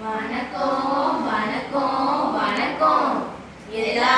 வணக்கம் வணக்கம் வணக்கம் எல்லா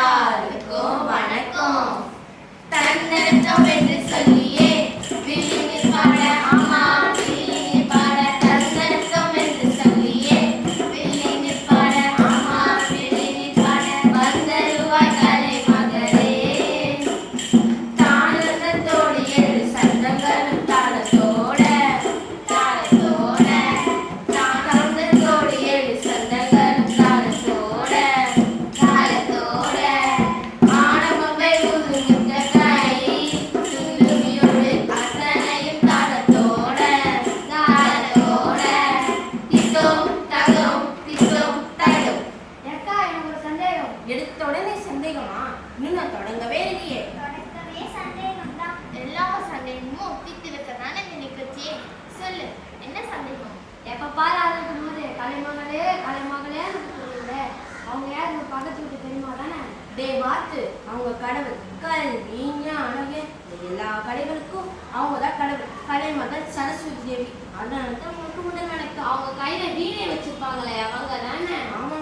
தொடங்கவே இல்லையே தொடக்கமே சந்தேகம் தான் எல்லா சந்தேகமும் தீர்த்து வைக்கதானே இந்த நிகழ்ச்சி சொல்லு என்ன சந்தேகம்? எப்ப பாரு ஆரம்பிக்கும் போது கலைமகளே கலைமகளே அவங்க யார் இந்த பக்கத்து வீட்டு தெரியுமா தானே? டே பார்த்து அவங்க கடவுள். கல்வி ஞானம் எல்லா கலைகளுக்கும் அவங்க தான் கடவுள். கலை மகள் சரஸ்வதி தேவி. அதனால தான் உங்களுக்கு வணக்கம் அவங்க கையில வீணை வச்சிருப்பாங்களே அவங்க தானே? நம்ம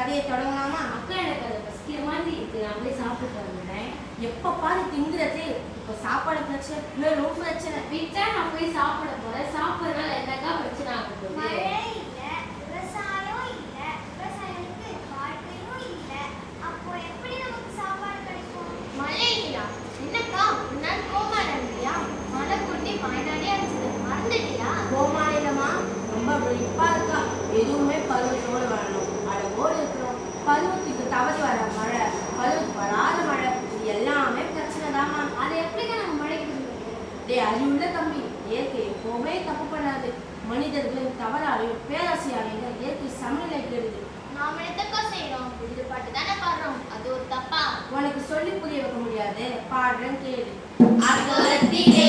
கதையை தொடங்கலாமா? அக்கா எனக்கு அது பசிக்கிற மாதிரி இருக்கு. நான் போய் சாப்பிட்டு வந்துடுறேன். எப்ப பாரு திங்குறது. இப்போ சாப்பாடு பிரச்சனை வெறும் பிரச்சனை. வீட்டா நான் போய் சாப்பிட போறேன். சாப்பிடறதுனால என்னக்கா பிரச்சனை ஆக டேய் அறிவுள்ள தம்பி. இயற்கை எப்பவுமே தப்பு பண்ணாது. மனிதர்களின் தவறாலையும் பேராசையாலையும் இயற்கை சமநிலை கெடுது. நாம என்னக்கா செய்யறோம் இது பாட்டு தானே பாடுறோம். அது ஒரு தப்பா? உனக்கு சொல்லி புரிய வைக்க முடியாது. பாடுறேன் கேளு. அகலத்திலே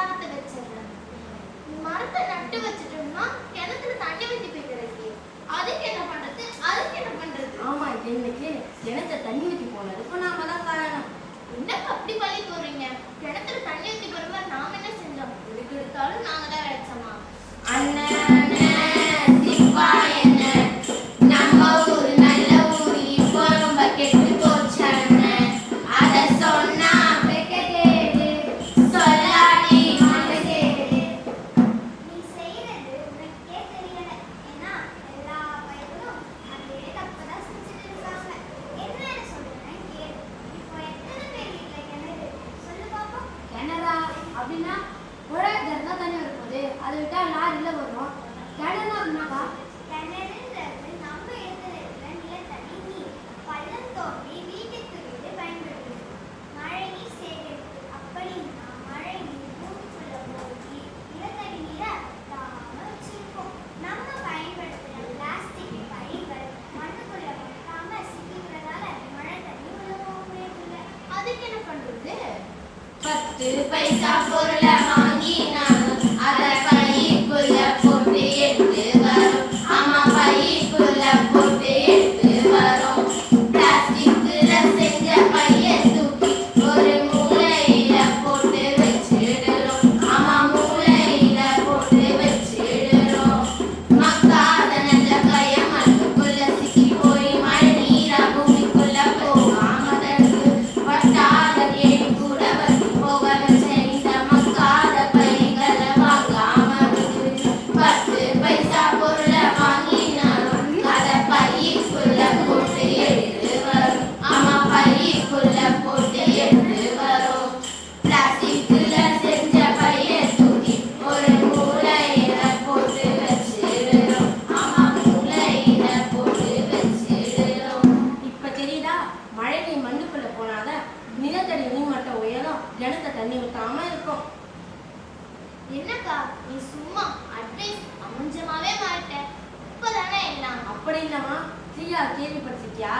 மரத்தை வச்சிடுறேன் மரத்தை நட்டு வச்சிட்டோம்னா கிணத்துல தண்ணி ஊத்தி போய்க்கிறதுக்கு அதுக்கு என்ன பண்றது? அதுக்கு என்ன பண்றது? ஆமா இன்னைக்கு கிணத்த தண்ணி ஊற்றி போனதுக்கு நாம தான் காரணம். என்னக்கு அப்படி பழி போறீங்க கிணத்துல தண்ணி ஊத்தி போறவங்க நாம என்ன செஞ்சோம்? அப்படின்னா உழவு தான் தண்ணி வரும்போது அதை விட்டா லாரில வரும் கிணறு பத்து பைசா நிலத்தடி நீர்மட்டம் உயரம். கிணத்த தண்ணி ஊத்தாம இருக்கும். என்னக்கா நீ சும்மா அட்வைஸ் அமஞ்சமாவே மாட்ட இப்பதானே எல்லாம்? அப்படி இல்லம்மா. கிளியா கேள்விப்பட்டிருக்கியா?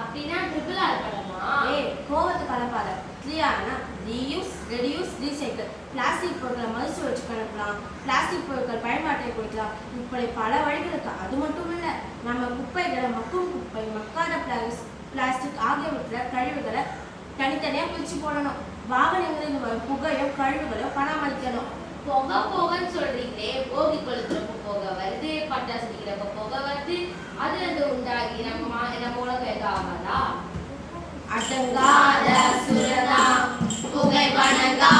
அப்படின்னா ட்ரிபிள் ஆர் படமா ஏய் கோவத்தை கலப்பாத கிளியானா ரீயூஸ் ரெடியூஸ் ரீசைக்கிள் பிளாஸ்டிக் பொருட்களை மதிச்சு வச்சு கலக்கலாம். பிளாஸ்டிக் பொருட்கள் பயன்பாட்டை கொடுக்கலாம் இப்படி பல வழிகளுக்கு அது மட்டும் இல்ல நம்ம குப்பைகளை மக்கும் குப்பை மக்காத பிளாஸ் பிளாஸ்டிக் ஆகியவற்றில் கழிவுகளை தனித்தனியா பிரிச்சு போடணும். வாகனங்களில் வரும் புகையும் கழிவுகளையும் பராமரிக்கணும். புகை புகைன்னு சொல்றீங்களே போகி கொளுத்துறப்ப புகை வருது பட்டாசு வெடிக்கிறப்ப புகை வருது அதுல இருந்து உண்டாகி நம்ம நம்ம உலகம் ஆகாதா? அடங்காத சுரதா புகை வணங்கா